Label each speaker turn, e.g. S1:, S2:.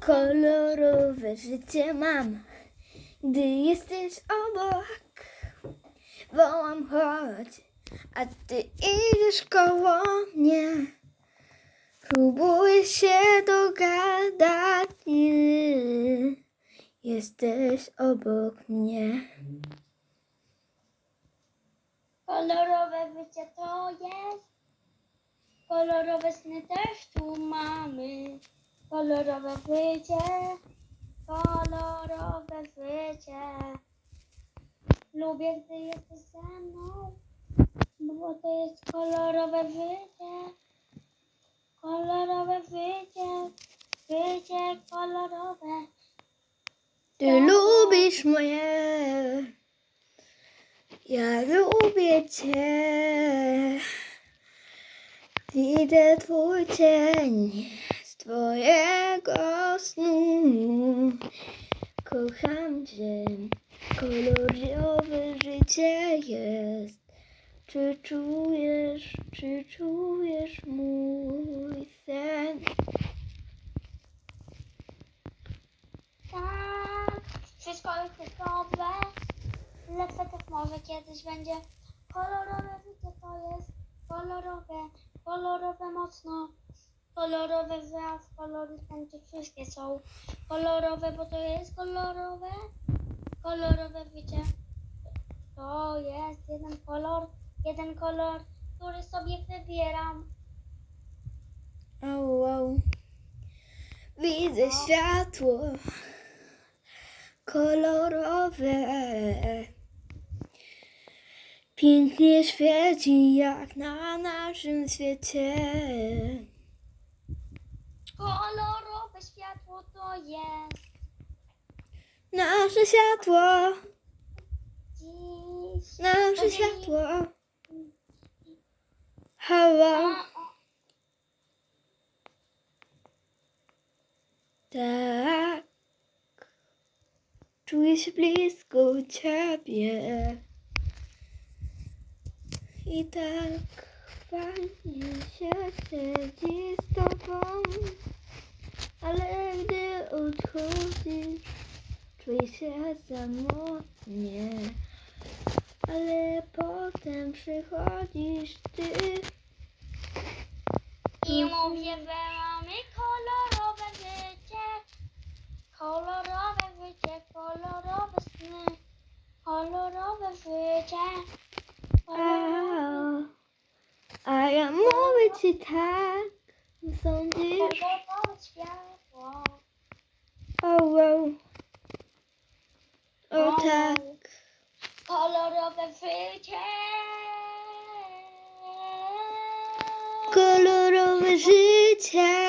S1: Kolorowe życie mam, gdy jesteś obok. Wołam chodź, a ty idziesz koło mnie. Próbuję się dogadać, jesteś obok mnie.
S2: Kolorowe życie to jest. Kolorowe sny też tu mamy. Kolorowe życie. Kolorowe życie. Lubię, gdy jesteś ze mną. Bo to jest kolorowe życie. Kolorowe życie. Życie kolorowe.
S1: Ty lubisz mnie, ja lubię cię. Widzę twój cień z twojego snu. Kocham cię, kolorowe życie jest. Czy czujesz, czy czujesz mój sen?
S2: Tak, wszystko jest dobre. Lepsze też może kiedyś będzie. Kolorowe życie to jest kolorowe, kolorowe mocno. Kolorowe wraz, kolory wszystkie są kolorowe, bo to jest kolorowe. Kolorowe życie. To jest jeden kolor, jeden kolor, który sobie wybieram.
S1: Au, au. Widzę światło kolorowe. Pięknie świeci jak na naszym świecie.
S2: Kolorowe światło to jest
S1: Nasze światło,
S2: dziś.
S1: nasze światło. Hała. Tak. Czuję się blisko ciebie. I tak fajnie się siedzi z tobą. Ale gdy odchodzisz, czuję się samotnie. Ale potem przychodzisz ty.
S2: I mówię, mamy kolorowe życie, kolorowe życie, kolorowe sny, kolorowe życie.
S1: Oh, I am over to tak sądzisz? O wow. the future.
S2: Color of
S1: the future.